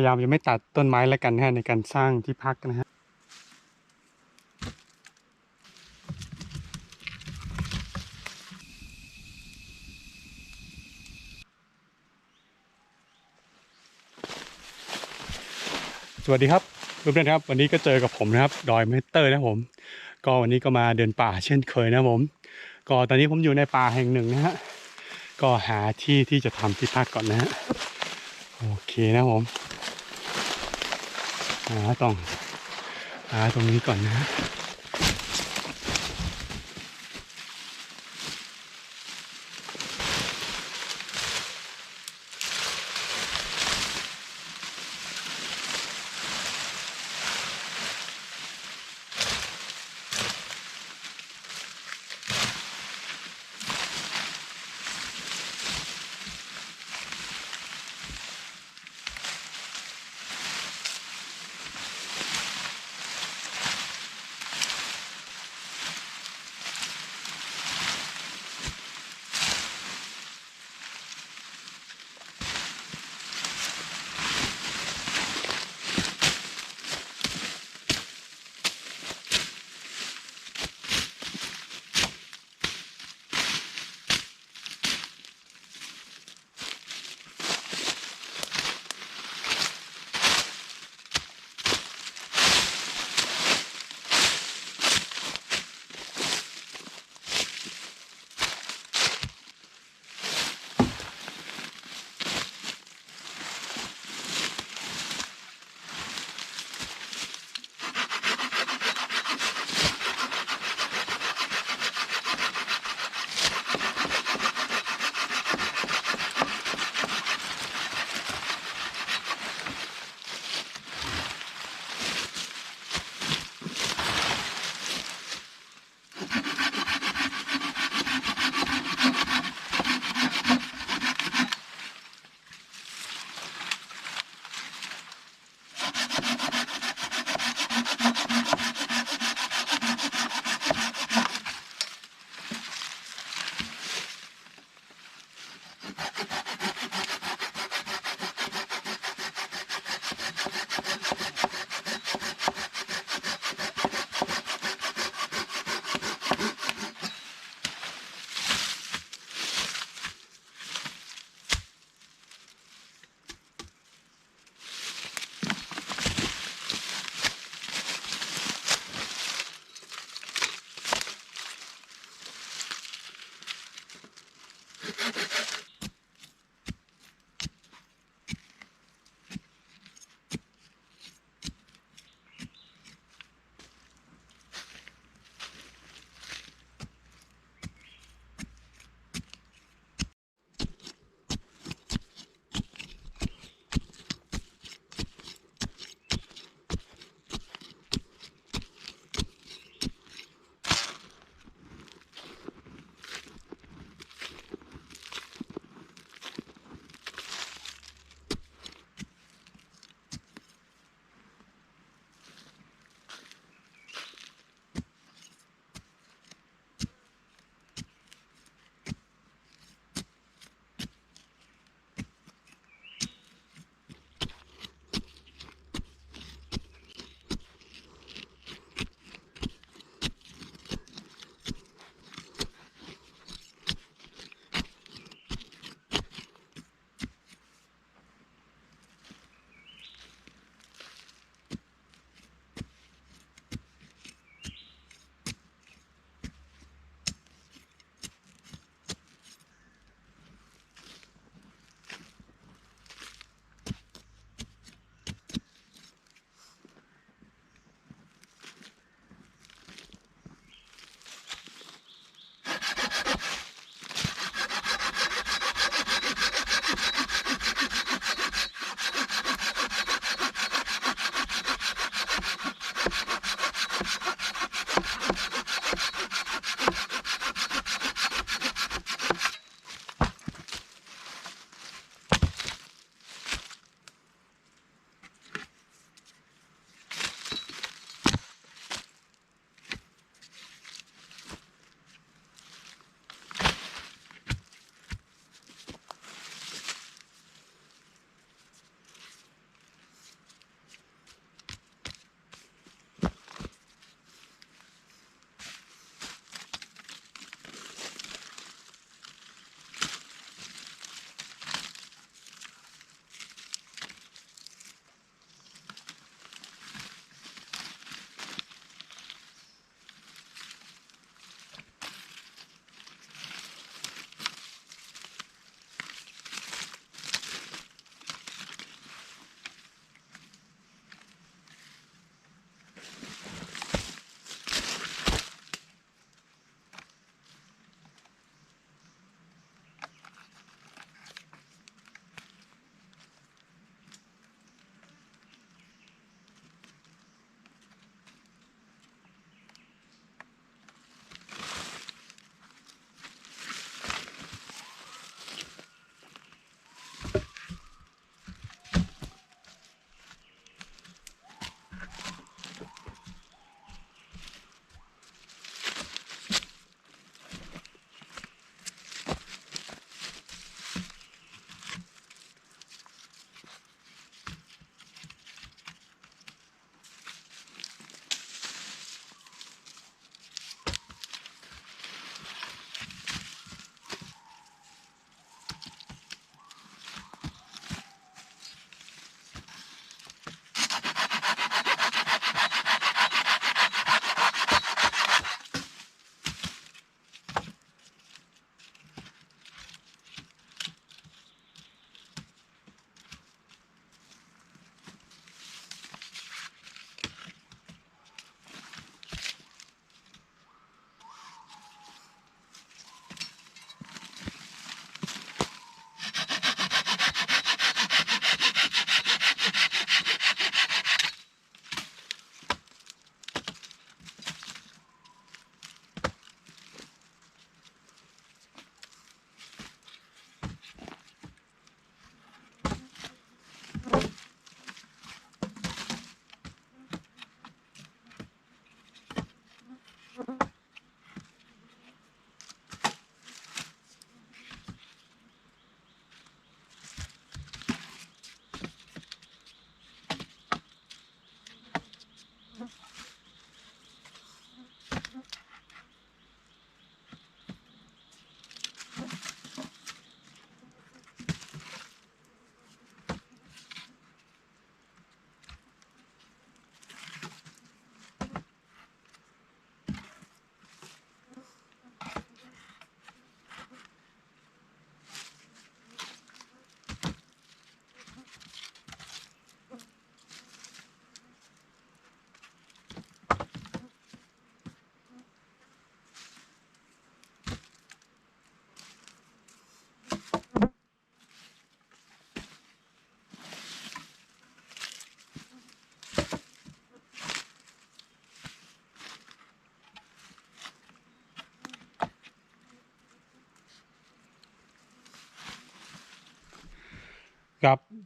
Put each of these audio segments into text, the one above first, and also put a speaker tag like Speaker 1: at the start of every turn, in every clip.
Speaker 1: พยายามจะไม่ตัดต้นไม้แล้วกันนะฮะในการสร้างที่พักนะฮะสวัสดีครับเพื่อนครับ วันนี้ก็เจอกับผมนะครับ ดอยเมเตอร์นะผม ก็วันนี้ก็มาเดินป่าเช่นเคยนะผม ก็ตอนนี้ผมอยู่ในป่าแห่งหนึ่งนะฮะก็หาที่ที่จะทำที่พักก่อนนะฮะโอเคนะผม หาต้องหาตรงนี้ก่อนนะ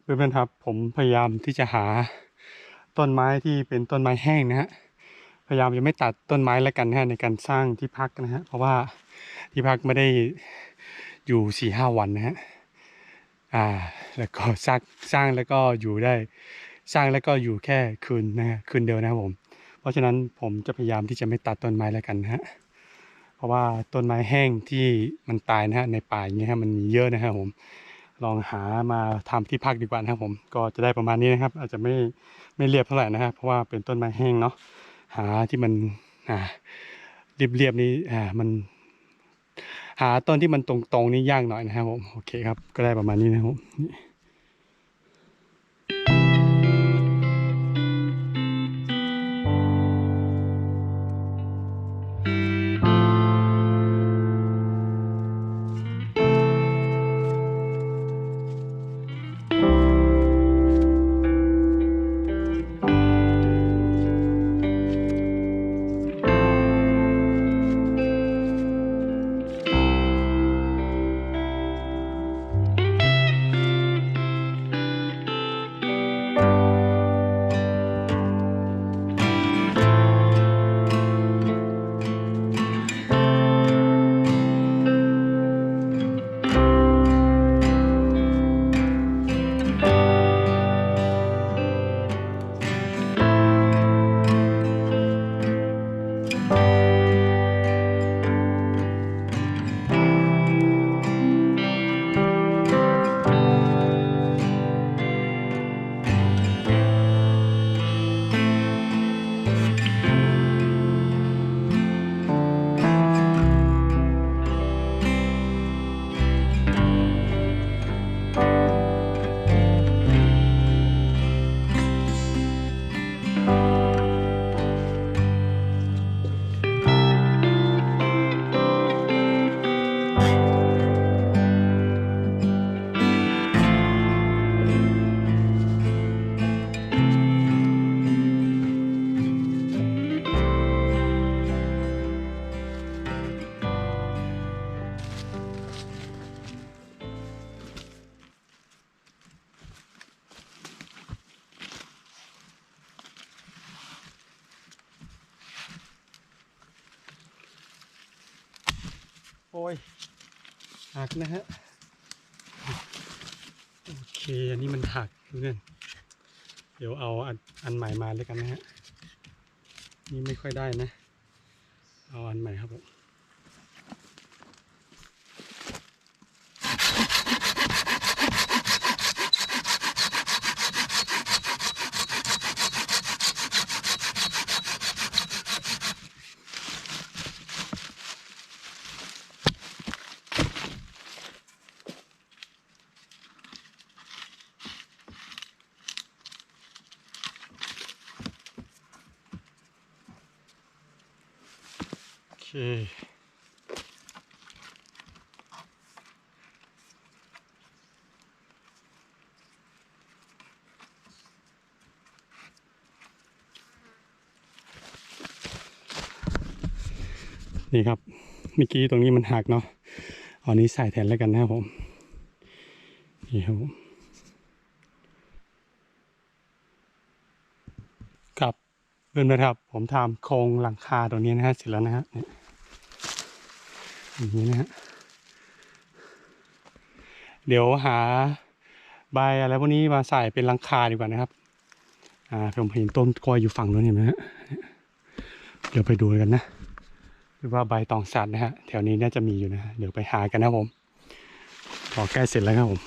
Speaker 1: เพื่อนๆครับ ผมพยายามที่จะหาต้นไม้ที่เป็นต้นไม้แห้งนะฮะพยายามจะไม่ตัดต้นไม้แล้วกันนะฮะในการสร้างที่พักนะฮะเพราะว่าที่พักไม่ได้อยู่สี่ห้าวันนะฮะอ่าแล้วก็สร้างสร้างแล้วก็อยู่ได้ สร้างแล้วก็อยู่แค่คืนนะฮะคืนเดียวนะครับผม เพราะฉะนั้นผมจะพยายามที่จะไม่ตัดต้นไม้แล้วกันนะฮะเพราะว่าต้นไม้แห้งที่มันตายนะฮะในป่าอย่างเงี้ยฮะมันมีเยอะนะครับผม ลองหามาทำที่พักดีกว่านะครับผมก็จะได้ประมาณนี้นะครับ อาจจะไม่ไม่เรียบเท่าไหร่นะครับเพราะว่าเป็นต้นไม้แห้งเนาะหาที่มันอ่าเรียบเรียบๆนี้อ่ามัน หาต้นที่มันตรงๆนี่ยากหน่อยนะครับผมโอเคครับก็ได้ประมาณนี้นะครับ นะฮะ โอเค อันนี้มันหักเพื่อน เดี๋ยวเอาอันอันใหม่มาเลยกันนะฮะ นี่ไม่ค่อยได้นะ เอาอันใหม่ครับผม คนี่ครับเมื่อกี้ตรงนี้มันหักเนาะอันนี้ใส่แทนแล้วกันนะครับผม นี่ครับผมครับเพื่อนๆครับ ผมทำโครงหลังคาตรงนี้นะฮะเสร็จแล้วนะฮะเนี่ย อย่างนี้นะฮะเดี๋ยวหาใบอะไรพวกนี้มาใส่เป็นลังคาดีกว่านะครับ อ่าผมเห็นต้นกล้วยอยู่ฝั่งนู้นเห็นไหมฮะเดี๋ยวไปดูกันนะหรือว่าใบตองสัตว์นะฮะแถวนี้น่าจะมีอยู่นะเดี๋ยวไปหากันนะผมพอใกล้เสร็จแล้วครับผม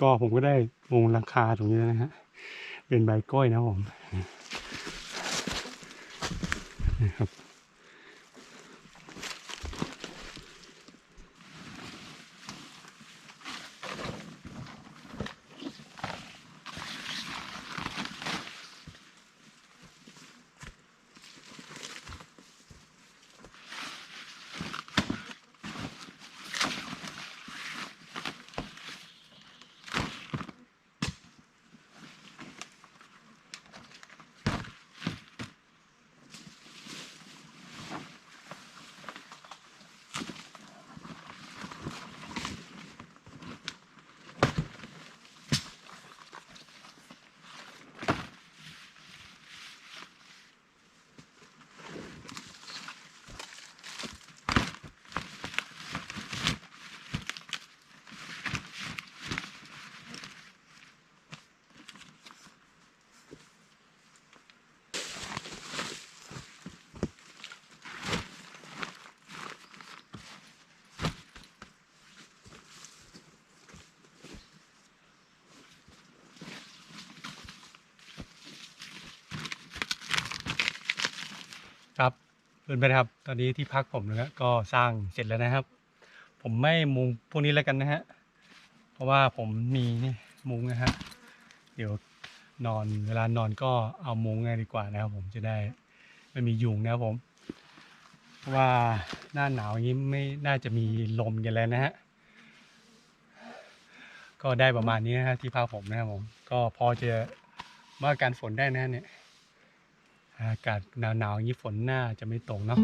Speaker 1: ก็ผมก็ได้มุงราคาตรงนี้นะฮะเป็นใบกล้อยนะผมนะครับ เพื่อนไปครับ ตอนนี้ที่พักผมนะครับก็สร้างเสร็จแล้วนะครับ ผมไม่มุงพวกนี้แล้วกันนะฮะ เพราะว่าผมมีนี่มุงนะฮะ เดี๋ยวนอนเวลานอนก็เอามุงไงดีกว่านะครับ ผมจะได้ไม่มียุงนะครับผม เพราะว่าหน้าหนาวอย่างนี้ไม่น่าจะมีลมกันแล้วนะฮะ ก็ได้ประมาณนี้นะฮะที่พักผมนะครับผม ก็พอจะว่าการฝนได้นะเนี่ย อากาศหนาวๆอย่างนี้ฝนหน้าจะไม่ตกเนาะ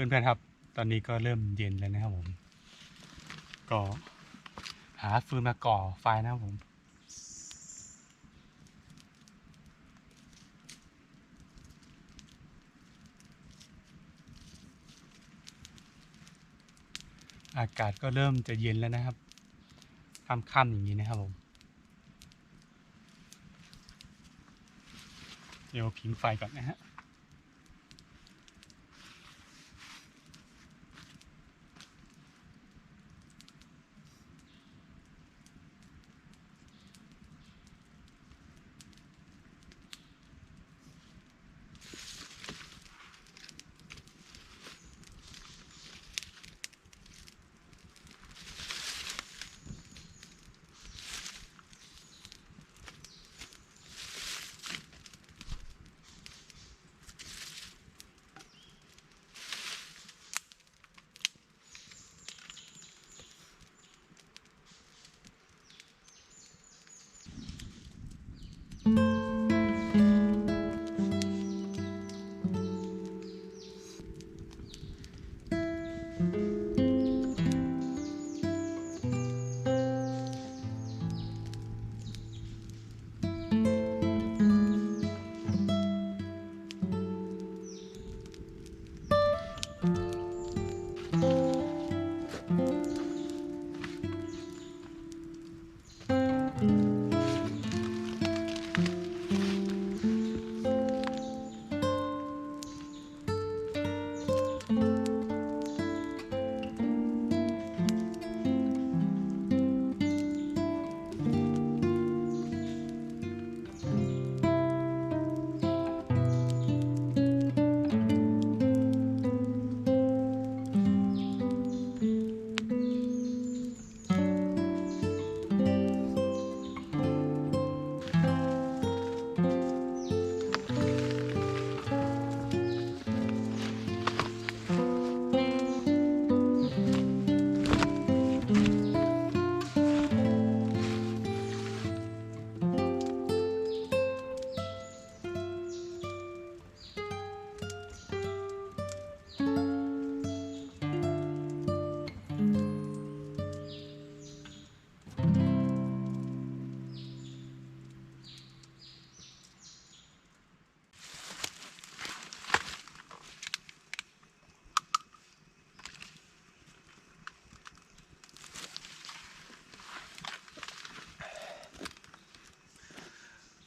Speaker 1: พื่อนๆครับ ตอนนี้ก็เริ่มเย็นแล้วนะครับผม ก็หาฟืนมาก่อไฟนะครับผมอากาศก็เริ่มจะเย็นแล้วนะครับ ค่ำๆอย่างนี้นะครับผม เดี๋ยวผิงไฟก่อนนะฮะ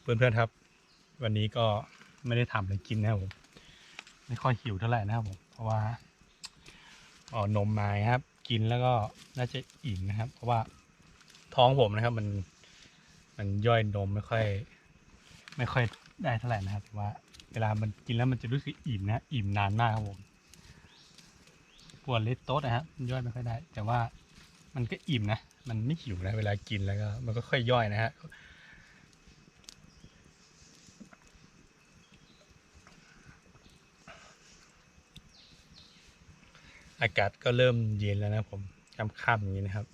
Speaker 1: เพื่อนๆครับ วันนี้ก็ไม่ได้ทำอะไรกินนะครับผม ไม่ค่อยหิวเท่าไหร่นะครับผม เพราะว่าอ๋อนมมาครับ กินแล้วก็น่าจะอิ่มนะครับ เพราะว่าท้องผมนะครับมันมันย่อยนมไม่ค่อย ไม่ค่อยได้เท่าไหร่นะครับแต่ว่า เวลามันกินแล้วมันจะรู้สึกอิ่มนะ อิ่มนานมากครับผมปวดเลตโต๊ดนะฮะมันย่อยไม่ค่อยได้ แต่ว่ามันก็อิ่มนะ มันไม่หิวนะ เวลากินแล้วก็ มันก็ค่อยย่อยนะฮะ อากาศก็เริ่มเย็นแล้วนะผมค่ำๆอย่างนี้นะครับ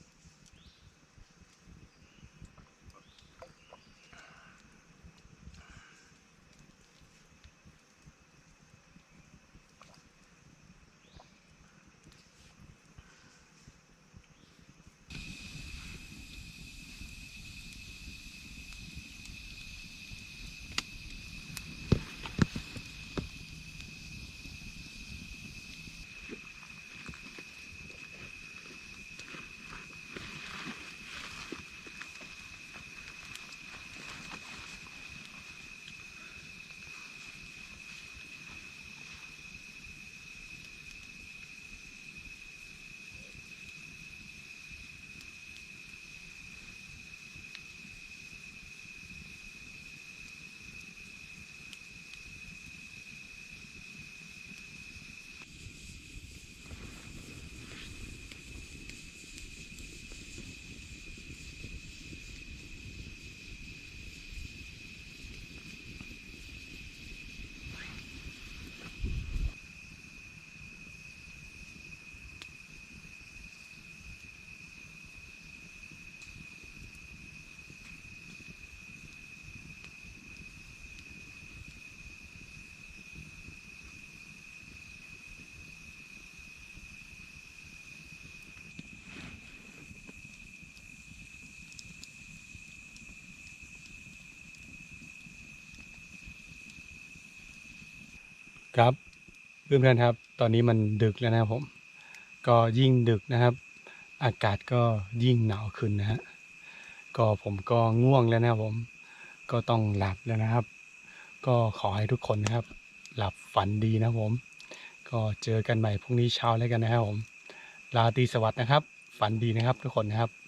Speaker 1: ครับเพื่อนๆครับ ตอนนี้มันดึกแล้วนะผม ก็ยิ่งดึกนะครับ อากาศก็ยิ่งหนาวขึ้นนะฮะก็ผมก็ง่วงแล้วนะผม ก็ต้องหลับแล้วนะครับ ก็ขอให้ทุกคนนะครับ หลับฝันดีนะผม ก็เจอกันใหม่พรุ่งนี้เช้าแล้วกันนะครับผมลาตีสวัสดนะครับ ฝันดีนะครับทุกคนนะครับ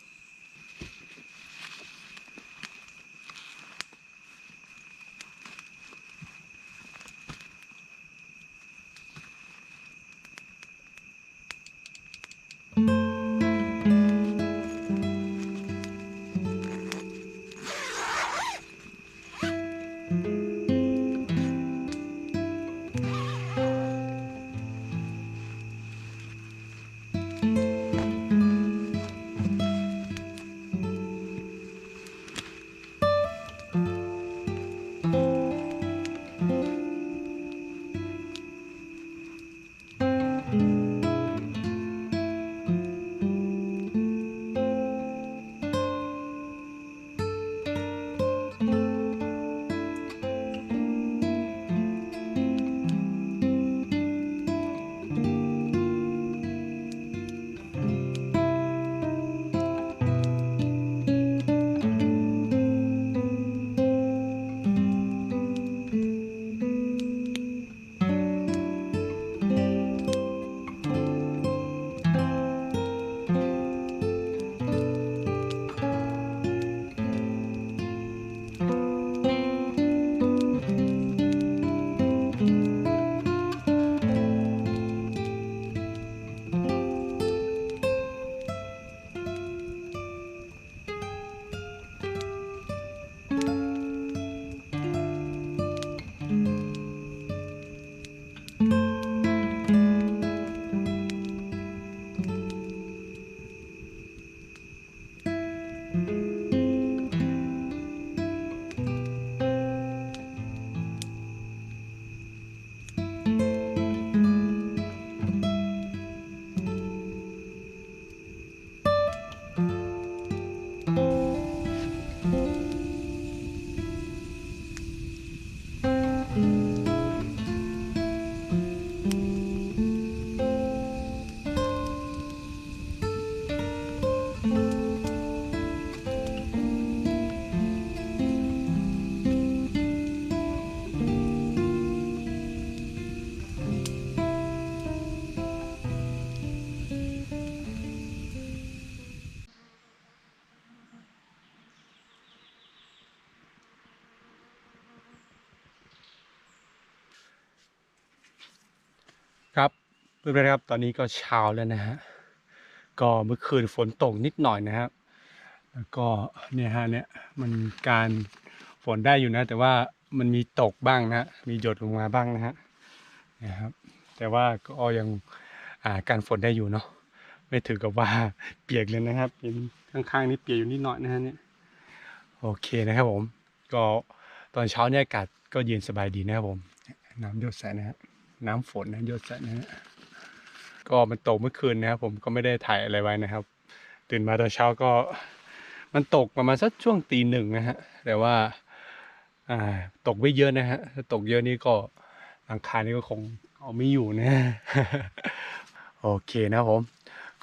Speaker 1: เพื่อนๆครับ ตอนนี้ก็เช้าแล้วนะฮะ ก็เมื่อคืนฝนตกนิดหน่อยนะครับ แล้วก็เนี่ยฮะเนี่ยมันการฝนได้อยู่นะ แต่ว่ามันมีตกบ้างนะฮะมีหยดลงมาบ้างนะฮะนะครับแต่ว่าก็ยังอ่าการฝนได้อยู่เนาะไม่ถือกับว่าเปียกเลยนะครับเห็นข้างๆนี่เปียกอยู่นิดหน่อยนะฮะเนี่ยโอเคนะครับผม ก็ตอนเช้าเนี่ยอากาศก็เย็นสบายดีนะครับผม น้ำหยดใส่นะฮะน้ำฝนนะหยดใส่นะฮะ ก็มันตกเมื่อคืนนะครับ ผมก็ไม่ได้ถ่ายอะไรไว้นะครับ ตื่นมาตอนเช้าก็มันตกประมาณสักช่วงตีหนึ่งนะฮะแต่ว่าอ่าตกไม่เยอะนะฮะถ้าตกเยอะนี่ก็หลังคานี่ก็คงเอาไม่อยู่นะโอเคนะผม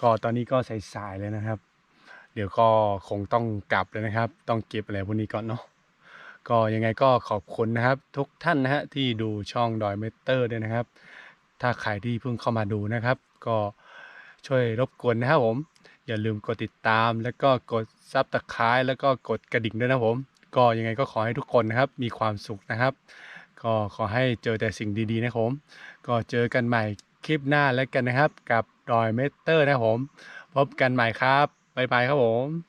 Speaker 1: ก็ตอนนี้ก็สายๆเลยนะครับ เดี๋ยวก็คงต้องกลับเลยนะครับ ต้องเก็บอะไรพวกนี้ก่อนเนาะก็ยังไงก็ขอบคุณนะครับ ทุกท่านนะฮะที่ดูช่องดอยเมเตอร์ด้วยนะครับ ถ้าใครที่เพิ่งเข้ามาดูนะครับ ก็ช่วยรบกวนนะครับผม อย่าลืมกดติดตาม แล้วก็กดซับตะไคร้แล้วก็กดกระดิ่งด้วยนะครับผม ก็ยังไงก็ขอให้ทุกคนนะครับมีความสุขนะครับ ก็ขอให้เจอแต่สิ่งดีๆนะครับผม ก็เจอกันใหม่คลิปหน้าแล้วกันนะครับ กับดอยเมเตอร์นะครับผม พบกันใหม่ครับบ๊ายบายครับผม